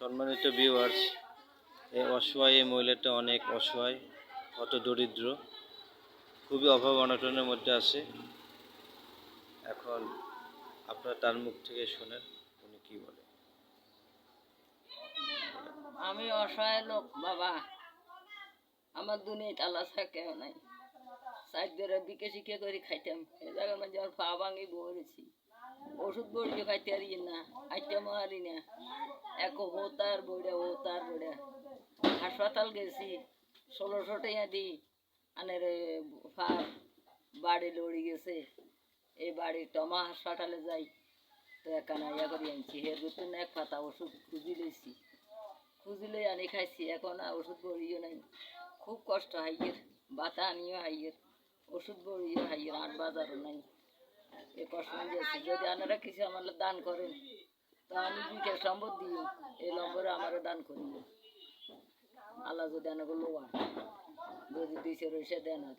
সম্মানিত ভিউয়ার্স এই অসহায় এই মহিলাটা অনেক অসহায় অত দরিদ্র, খুবই অভাব অনটনের মধ্যে আছে। এখন আপনারা তার মুখ থেকে শোনেন, উনি কি বলে। আমি অসহায় লোক, বাবা। আমার দুনিয়ায় তালা কেউ নাই। সাইড ধরে বিকে শিখে করে খাইতাম। এ জায়গার মধ্যে আমার পা ভাঙি বলেছি। ওষুধ বড়িও খাইতে পারি না, খাইতে মারি না। এক ও তার বইটা ও তার বইটা হাসপাতাল গেছি, ষোলোশো টাকা দি আনের ফার, বাড়ি লড়ি গেছে। এই বাড়ি টমা হাসপাতালে যাই। তো একানা ইয়া করে আনছি। হের নতুন এক পাতা ওষুধ খুঁজি লইছি। খুঁজিলে আনি খাইছি। এখন আর ওষুধ বড়িও নাই। খুব কষ্ট হাইয়ের বাতা আনিও হাইয়ের ওষুধ বড়িও হাইয়ের আট বাজারও নাই। এ কষ্ট দিয়েছি যদি আপনারা কিছু আমার দান করেন তো আমি দুইটা সম্পদ দিই। এই নম্বরে আমারও দান করি। আল্লাহ যদি আনাকে লোয়া, যদি দিছে রয়েছে দেন আর